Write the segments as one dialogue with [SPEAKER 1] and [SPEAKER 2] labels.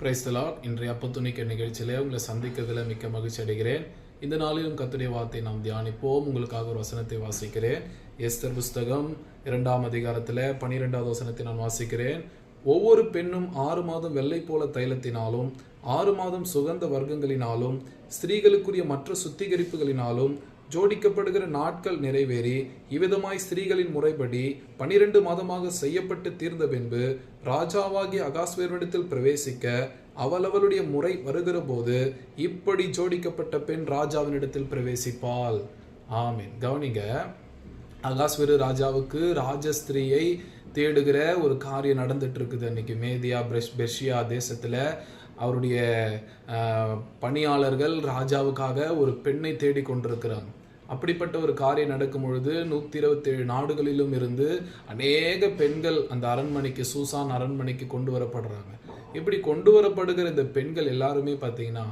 [SPEAKER 1] பிரைஸ்தலா இன்றைய அப்பத்துணிக்க நிகழ்ச்சியிலே உங்களை சந்திக்கிறதுல மிக்க மகிழ்ச்சி அடைகிறேன். இந்த நாளிலும் கத்துடைய வார்த்தை நாம் தியானிப்போம். உங்களுக்காக ஒரு வசனத்தை வாசிக்கிறேன். எஸ்தர் புஸ்தகம் இரண்டாம் அதிகாரத்தில் பனிரெண்டாவது வசனத்தை நான் வாசிக்கிறேன். ஒவ்வொரு பெண்ணும் ஆறு மாதம் வெள்ளை போல தைலத்தினாலும் ஆறு மாதம் சுகந்த வர்க்கங்களினாலும் ஸ்திரீகளுக்குரிய மற்ற சுத்திகரிப்புகளினாலும் ஜோடிக்கப்படுகிற நாட்கள் நிறைவேறி இவ்விதமாய் ஸ்திரீகளின் முறைப்படி பனிரெண்டு மாதமாக செய்யப்பட்டு தீர்ந்த பின்பு ராஜாவாகிய அகாஸ்வேரிடத்தில் பிரவேசிக்க அவளவளுடைய முறை வருகிற போது இப்படி ஜோடிக்கப்பட்ட பெண் ராஜாவினிடத்தில் பிரவேசிப்பாள். ஆமீன். கவனிங்க. அகாஸ்வேரு ராஜாவுக்கு ராஜஸ்திரியை தேடுகிற ஒரு காரியம் நடந்துட்டு இருக்குது அன்னைக்கு. மேதியா பிரஷ் பெர்ஷியா தேசத்தில் அவருடைய பணியாளர்கள் ராஜாவுக்காக ஒரு பெண்ணை தேடி கொண்டிருக்கிறாங்க அப்படிப்பட்ட ஒரு காரியம் நடக்கும் பொழுது நூற்றி இருபத்தேழு நாடுகளிலும் இருந்து அநேக பெண்கள் அந்த அரண்மனைக்கு சூசான் அரண்மனைக்கு கொண்டு வரப்படுறாங்க. இப்படி கொண்டு வரப்படுகிற இந்த பெண்கள் எல்லாருமே பார்த்தீங்கன்னா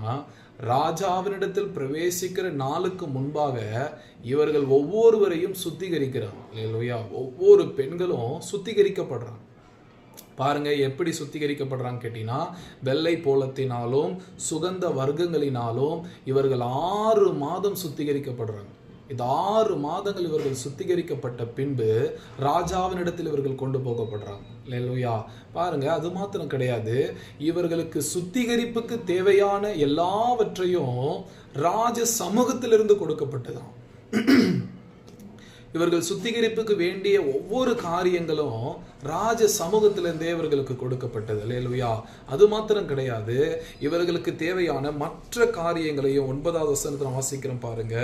[SPEAKER 1] ராஜாவினிடத்தில் பிரவேசிக்கிற நாளுக்கு முன்பாக இவர்கள் ஒவ்வொருவரையும் சுத்திகரிக்கிறாங்க. இல்லையா ஒவ்வொரு பெண்களும் சுத்திகரிக்கப்படுறாங்க. பாருங்க எப்படி சுத்திகரிக்கப்படுறாங்க கேட்டீங்கன்னா வெள்ளை போலத்தினாலும் சுகந்த வர்க்கங்களினாலும் இவர்கள் ஆறு மாதம் சுத்திகரிக்கப்படுறாங்க. இந்த ஆறு மாதங்கள் இவர்கள் சுத்திகரிக்கப்பட்ட பின்பு ராஜாவினிடத்தில் இவர்கள் கொண்டு போகப்படுறாங்க. இல்லையா பாருங்க அது மாத்திரம் கிடையாது. இவர்களுக்கு சுத்திகரிப்புக்கு தேவையான எல்லாவற்றையும் ராஜ சமூகத்திலிருந்து கொடுக்கப்பட்டதான் இவர்கள் சுத்திகரிப்புக்கு வேண்டிய ஒவ்வொரு காரியங்களும் ராஜ சமூகத்திலிருந்தே இவர்களுக்கு கொடுக்கப்பட்டது. லேலுயா அது மாத்திரம் கிடையாது. இவர்களுக்கு தேவையான மற்ற காரியங்களையும் ஒன்பதாவது வசனத்தில் வாசிக்கிறோம் பாருங்க.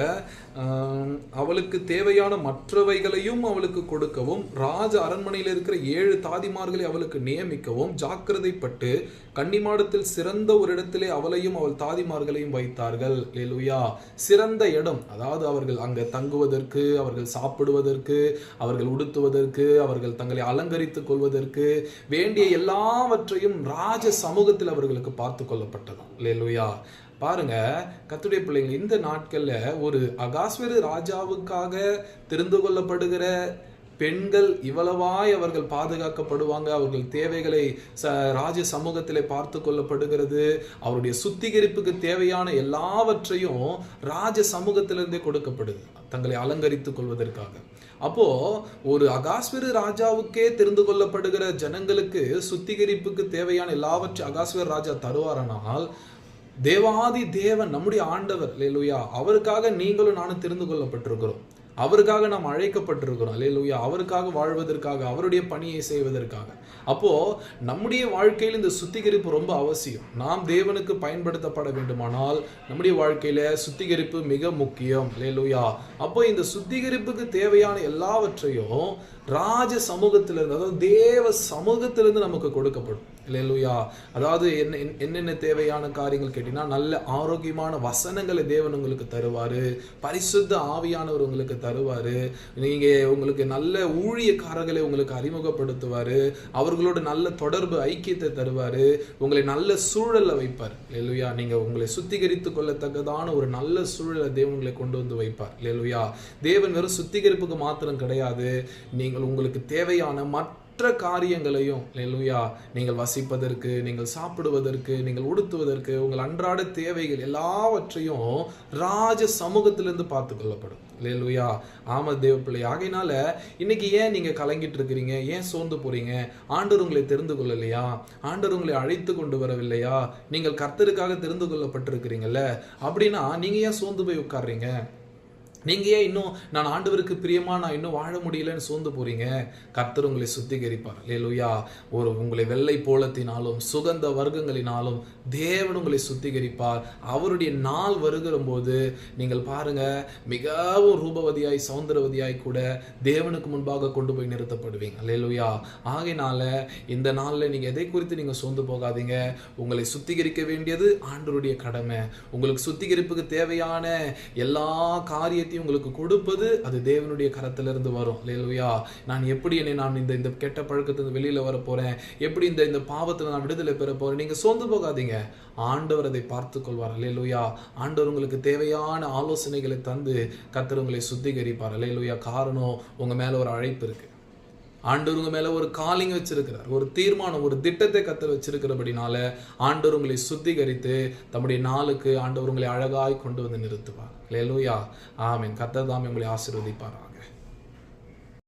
[SPEAKER 1] அவளுக்கு தேவையான மற்றவைகளையும் அவளுக்கு கொடுக்கவும் ராஜ அரண்மனையில் இருக்கிற ஏழு தாதிமார்களை அவளுக்கு நியமிக்கவும் ஜாக்கிரதைப்பட்டு கன்னிமாடத்தில் சிறந்த ஒரு இடத்திலே அவளையும் அவள் தாதிமார்களையும் வைத்தார்கள். லேலுயா சிறந்த இடம். அதாவது அவர்கள் அங்கே தங்குவதற்கு அவர்கள் சாப்பிடுவதற்கு அவர்கள் உடுத்துவதற்கு அவர்கள் தங்களை அலங்கரித்துக் கொள்வதற்கு வேண்டிய எல்லாவற்றையும் ராஜ சமூகத்தில் அவர்களுக்கு பார்த்து கொள்ளப்பட்டதாம் இல்லையா பாருங்க கத்துடைய பிள்ளைங்க இந்த நாட்கள்ல ஒரு அகாஸ்வரு ராஜாவுக்காக தெரிந்து கொள்ளப்படுகிற பெண்கள் இவ்வளவாய் அவர்கள் பாதுகாக்கப்படுவாங்க. அவர்கள் தேவைகளை ச ராஜ சமூகத்திலே பார்த்து கொள்ளப்படுகிறது. அவருடைய சுத்திகரிப்புக்கு தேவையான எல்லாவற்றையும் ராஜ சமூகத்திலிருந்தே கொடுக்கப்படுது. தங்களை அலங்கரித்துக் கொள்வதற்காக. அப்போ ஒரு அகாஸ்வரு ராஜாவுக்கே தெரிந்து கொள்ளப்படுகிற ஜனங்களுக்கு சுத்திகரிப்புக்கு தேவையான எல்லாவற்றையும் அகாஸ்வர் ராஜா தருவாரானால் தேவாதி தேவன் நம்முடைய ஆண்டவர் லேலுயா அவருக்காக நீங்களும் நானும் தெரிந்து கொள்ளப்பட்டிருக்கிறோம். அவருக்காக நாம் அழைக்கப்பட்டிருக்கிறோம். லேலுயா அவருக்காக வாழ்வதற்காக அவருடைய பணியை செய்வதற்காக. அப்போ நம்முடைய வாழ்க்கையில் இந்த சுத்திகரிப்பு ரொம்ப அவசியம். நாம் தேவனுக்கு பயன்படுத்தப்பட வேண்டுமானால் நம்முடைய வாழ்க்கையில சுத்திகரிப்பு மிக முக்கியம். லேலுயா அப்போ இந்த சுத்திகரிப்புக்கு தேவையான எல்லாவற்றையும் ராஜ சமூகத்திலிருந்து அதாவது தேவ சமூகத்திலிருந்து நமக்கு கொடுக்கப்படும். இல்லையா அதாவது என்ன என்ன- என்னென்ன தேவையான காரியங்கள் கேட்டீங்கன்னா நல்ல ஆரோக்கியமான வசனங்களை தேவன் உங்களுக்கு தருவாரு. பரிசுத்த ஆவியானவர் உங்களுக்கு தருவாரு. நீங்கள் உங்களுக்கு நல்ல ஊழியக்காரர்களை உங்களுக்கு அறிமுகப்படுத்துவாரு. அவர்களோட நல்ல தொடர்பு ஐக்கியத்தை தருவார். உங்களை நல்ல சூழலை வைப்பார். லெலுயா நீங்கள் உங்களை சுத்திகரித்து கொள்ளத்தக்கதான ஒரு நல்ல சூழலை தேவன் உங்களை கொண்டு வந்து வைப்பார். லெலுயா தேவன் வெறும் சுத்திகரிப்புக்கு மாத்திரம் கிடையாது. நீங்கள் உங்களுக்கு தேவையான மற்ற மற்ற காரியங்களையும் இல்லையா நீங்கள் வசிப்பதற்கு நீங்கள் சாப்பிடுவதற்கு நீங்கள் உடுத்துவதற்கு உங்கள் அன்றாட தேவைகள் எல்லாவற்றையும் ராஜ சமூகத்திலிருந்து பார்த்து கொள்ளப்படும். இல்லையா ஆமா தேவ பிள்ளை ஆகையினால இன்னைக்கு ஏன் நீங்க கலங்கிட்டு இருக்கிறீங்க? ஏன் சோர்ந்து போறீங்க? ஆண்டவர் உங்களை தெரிந்து கொள்ளலையா? ஆண்டவர் உங்களை அழைத்து கொண்டு வரவில்லையா? நீங்கள் கர்த்தருக்காக தெரிந்து கொள்ளப்பட்டிருக்கிறீங்கல்ல? அப்படின்னா நீங்க ஏன் சோர்ந்து போய் உட்கார்றீங்க? நீங்கள் ஏன் இன்னும் நான் ஆண்டவருக்கு பிரியமாக நான் இன்னும் வாழ முடியலன்னு சோர்ந்து போகிறீங்க கர்த்தர் உங்களை சுத்திகரிப்பார். லேலுயா ஒரு உங்களை வெள்ளை போலத்தினாலும் சுகந்த வர்க்கங்களினாலும் தேவன் உங்களை சுத்திகரிப்பார். அவருடைய நாள் வருகிற போது நீங்கள் பாருங்க மிகவும் ரூபவதியாய் சௌந்தரவதியாய் கூட தேவனுக்கு முன்பாக கொண்டு போய் நிறுத்தப்படுவீங்க. லேலுயா ஆகையினால இந்த நாளில் நீங்கள் எதை குறித்து நீங்கள் சோர்ந்து போகாதீங்க. உங்களை சுத்திகரிக்க வேண்டியது ஆண்டவருடைய கடமை. உங்களுக்கு சுத்திகரிப்புக்கு தேவையான எல்லா காரியத்தையும் உங்களுக்கு கொடுப்பது அது தேவனுடைய கரத்திலிருந்து வரும். லேலுயா நான் எப்படி என்னை நான் இந்த இந்த கெட்ட பழக்கத்திலிருந்து வெளியில வர போறேன்? எப்படி இந்த இந்த பாவத்தில் நான் விடுதலை பெற போறேன்? நீங்க சோர்ந்து போகாதீங்க. ஆண்டவர் அதை பார்த்து கொள்வார். லேலுயா ஆண்டவர் உங்களுக்கு தேவையான ஆலோசனைகளை தந்து கத்தர் உங்களை சுத்திகரிப்பார். லேலுயா காரணம் உங்க மேல ஒரு அழைப்பு இருக்கு. ஆண்டவர் மேலே மேல ஒரு காலிங் வச்சிருக்கிறார். ஒரு தீர்மானம் ஒரு திட்டத்தை கத்தர் வச்சிருக்கிறபடினால ஆண்டவர் உங்களை சுத்திகரித்து தம்முடைய நாளுக்கு ஆண்டவர் உங்களை அழகாய் கொண்டு வந்து நிறுத்துவார். இல்லையா ஆமீன் கத்தர் தாமே உங்களை ஆசீர்வதிப்பாராக.